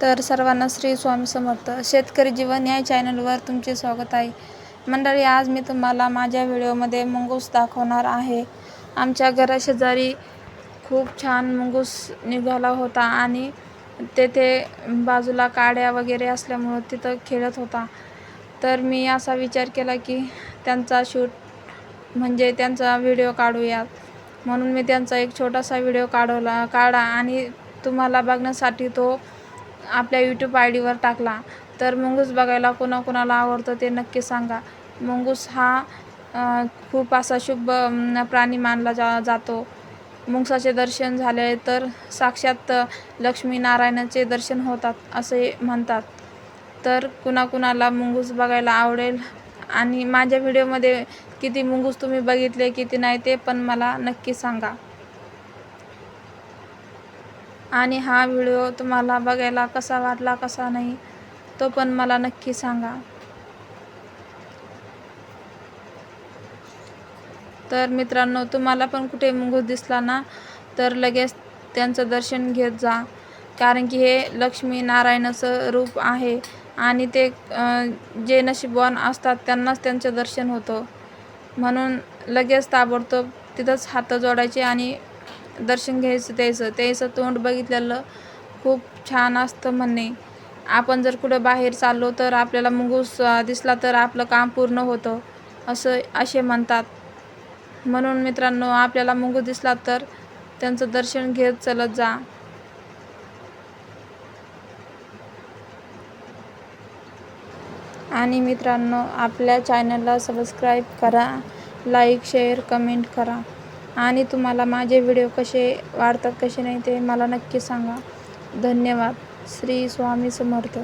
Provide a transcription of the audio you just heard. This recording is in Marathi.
तर सर्वांना श्री स्वामी समर्थ. शेतकरी जीवन या चॅनलवर तुमचे स्वागत आहे. मंडळी आज मी तुम्हाला माझ्या व्हिडिओमध्ये मुंगूस दाखवणार आहे. आमच्या घराशेजारी खूप छान मुंगूस निघाला होता आणि तेथे बाजूला काड्या वगैरे असल्यामुळं तिथं खेळत होता. तर मी असा विचार केला की त्यांचा शूट म्हणजे त्यांचा व्हिडिओ काढूयात. म्हणून मी त्यांचा एक छोटासा व्हिडिओ काढवला काढा आणि तुम्हाला बघण्यासाठी तो आपल्या यूट्यूब आय डीवर टाकला तर मुंगूस बघायला कोणाकोणाला आवडतं ते नक्की सांगा. मुंगूस हा खूप असा शुभ प्राणी मानला जा जातो. मुंगसाचे दर्शन झाले तर साक्षात लक्ष्मीनारायणाचे दर्शन होतात असे म्हणतात. तर कुणाकुणाला मुंगूस बघायला आवडेल? आणि माझ्या व्हिडिओमध्ये किती मुंगूस तुम्ही बघितले किती नाही ते पण मला नक्की सांगा. आणि हा व्हिडिओ तुम्हाला बघायला कसा वाटला कसा नाही तो पण मला नक्की सांगा. तर मित्रांनो तुम्हाला पण कुठे मुंगूस दिसला ना तर लगेच त्यांचं दर्शन घेत जा. कारण की हे लक्ष्मी नारायणाचं रूप आहे आणि ते जे नशीबवान असतात त्यांनाच त्यांचं दर्शन होतं. म्हणून लगेच ताबडतोब तिथंच हात जोडायचे आणि दर्शन घ्यायचं त्यायचं त्याचं तोंड बघितलेलं खूप छान असतं म्हणणे आपण जर कुठं बाहेर चाललो तर आपल्याला मुंगूस दिसला तर आपलं काम पूर्ण होतं असं असे म्हणतात. म्हणून मित्रांनो आपल्याला मुंगूस दिसला तर त्यांचं दर्शन घेत चलत जा. आणि मित्रांनो आपल्या चॅनलला सबस्क्राईब करा लाईक शेअर कमेंट करा. आणि तुम्हाला माझे व्हिडिओ कसे वाढतात कसे नाही ते मला नक्की सांगा. धन्यवाद. श्री स्वामी समर्थ.